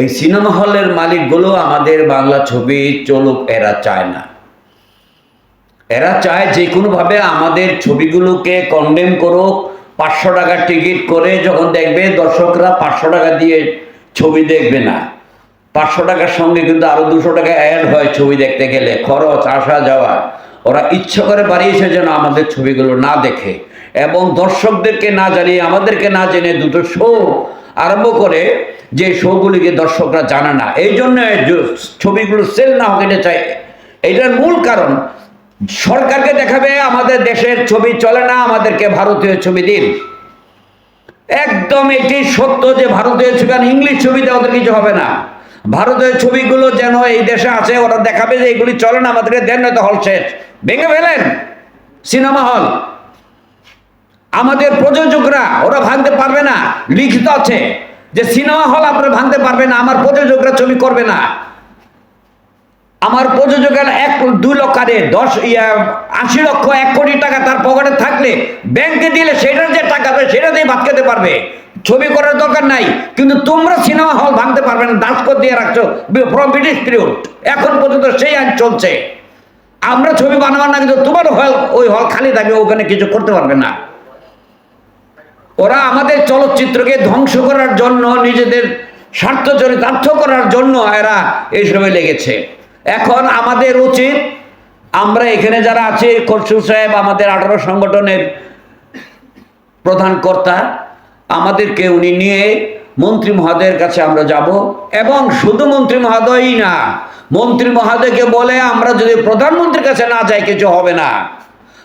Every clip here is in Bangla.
এই সিনেমা হলের মালিকগুলো আমাদের বাংলা ছবি চলুক, এরা চায় না। এরা চায় যে কোনোভাবে আমাদের ছবিগুলোকে কন্ডেম করুক, পাঁচশো টাকা টিকিট করে যখন দেখবে দর্শকরা পাঁচশো টাকা দিয়ে ছবি দেখবে না। পাঁচশো টাকার সঙ্গে কিন্তু আরও দুশো টাকা অ্যাড হয় ছবি দেখতে গেলে, খরচ, আসা যাওয়া। ওরা ইচ্ছা করে বাড়িয়েছে যেন আমাদের ছবিগুলো না দেখে এবং দর্শকদেরকে না জানিয়ে, আমাদেরকে না জেনে দুটো শো আরম্ভ করে যে শোগুলিকে দর্শকরা জানে না। এই জন্য ছবিগুলো সেল না এটা চাই। এটার মূল কারণ, সরকারকে দেখাবে আমাদের দেশের ছবি চলে না, আমাদেরকে ভারতীয় ছবি দিন। একদম এটি সত্য যে ভারতীয় ছবি আর ইংলিশ ছবিতে ওদের কিছু হবে না। ভারতীয় ছবিগুলো যেন এই দেশে আছে, ওরা দেখাবে যে এগুলি চলে না, আমাদেরকে দেন, নয়তো হল শেষ। ভেঙে ফেলেন। Cinema hall. আমাদের প্রযোজকরা, ওরা ভাঙতে পারবে না। লিখিত আছে। যে সিনেমা হল আপনারা ভাঙতে পারবে না, আমার প্রযোজকরা ছবি করবে না। আমার প্রযোজকের এক, দুই লক্ষ আরে দশ আশি লক্ষ, এক কোটি টাকা তার পকেটে থাকলে ব্যাংকে দিলে সেটার যে টাকা সেটা দিয়ে ভাত খেতে পারবে। ছবি করার দরকার নাই, কিন্তু তোমরা সিনেমা হল ভাঙতে পারবে না দাস করে দিয়ে রাখছো। ব্রিটিশ পিরিয়ড এখন পর্যন্ত সেই আইন চলছে। আমরা ছবি বানাবার না, কিন্তু তোমার হল, ওই হল খালি থাকবে ওখানে কিছু করতে পারবে না। ওরা আমাদের চলচ্চিত্রকে ধ্বংস করার জন্য, নিজেদের স্বার্থ চরিতার্থ করার জন্য এরা এইসবে লেগেছে। এখন আমাদের উচিত, আমরা এখানে যারা আছি খরসু সাহেব আমাদের আঠারো সংগঠনের প্রধান কর্তা, আমাদেরকে উনি নিয়ে মন্ত্রী মহোদয়ের কাছে আমরা যাব। এবং শুধু মন্ত্রী মহোদয়ই না, মন্ত্রী মহোদয়কে বলে আমরা যদি প্রধানমন্ত্রীর কাছে না যাই, কিছু হবে না।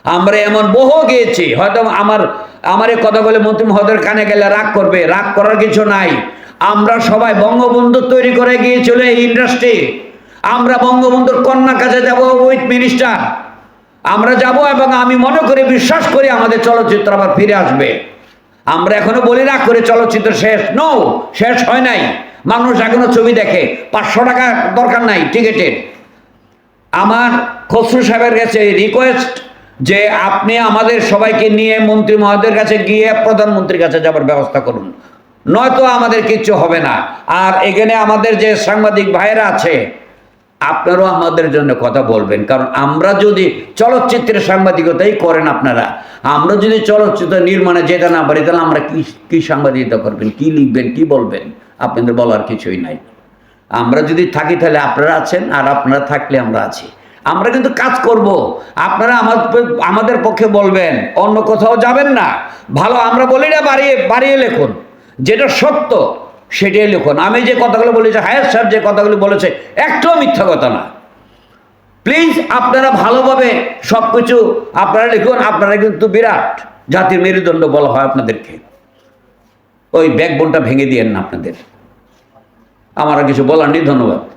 আমরা এমন বহু গিয়েছি। হয়তো আমার আমার এই কথা বলে মন্ত্রী মহোদয়ের কানে গেলে রাগ করবে, রাগ করার কিছু নাই। আমরা সবাই বঙ্গবন্ধু তৈরি করে গিয়েছিল এই ইন্ডাস্ট্রি আমরা বঙ্গবন্ধুর কন্যার কাছে যাব উইথ মিনিস্টার আমরা যাব এবং আমি মনে করি, বিশ্বাস করি আমাদের চলচ্চিত্র আবার ফিরে আসবে। আমরা এখনও বলি রাগ করে, চলচ্চিত্র শেষ। নো শেষ হয় নাই। মানুষ এখনও ছবি দেখে। পাঁচশো টাকা দরকার নাই, টিকিটের। আমার খসরু সাহেবের কাছে রিকোয়েস্ট যে আপনি আমাদের সবাইকে নিয়ে মন্ত্রী মহোদয়ের কাছে গিয়ে প্রধানমন্ত্রীর কাছে যাবার ব্যবস্থা করুন। নয়তো আমাদের কিচ্ছু হবে না। আর এখানে আমাদের যে সাংবাদিক ভাইয়েরা আছে, আপনারাও আমাদের জন্য কথা বলবেন। কারণ আমরা যদি চলচ্চিত্রের সাংবাদিকতাই করেন আপনারা, আমরা যদি চলচ্চিত্র নির্মাণে যেতে না পারি, তাহলে আমরা কি কি সাংবাদিকতা করবেন? কি লিখবেন? কি বলবেন? আপনাদের বলার কিছুই নাই। আমরা যদি থাকি তাহলে আপনারা আছেন, আর আপনারা থাকলে আমরা আছি। আমরা কিন্তু কাজ করব। আপনারা আমাদের আমাদের পক্ষে বলবেন, অন্য কোথাও যাবেন না। ভালো, আমরা বলি না, বাড়িয়ে বাড়িয়ে লিখুন। যেটা সত্য, সেটাই লিখুন। আমি যে কথাগুলো বলেছি হায়ার স্যার যে কথাগুলো বলেছে, একটাও মিথ্যা কথা না। প্লিজ, আপনারা ভালোভাবে সব কিছু আপনারা লিখুন, আপনারা কিন্তু বিরাট জাতির মেরুদণ্ড বলা হয় আপনাদেরকে। ওই ব্যাকবোনটা ভেঙে দিয়েন না আপনাদের। আমার কিছু বলার নেই, ধন্যবাদ।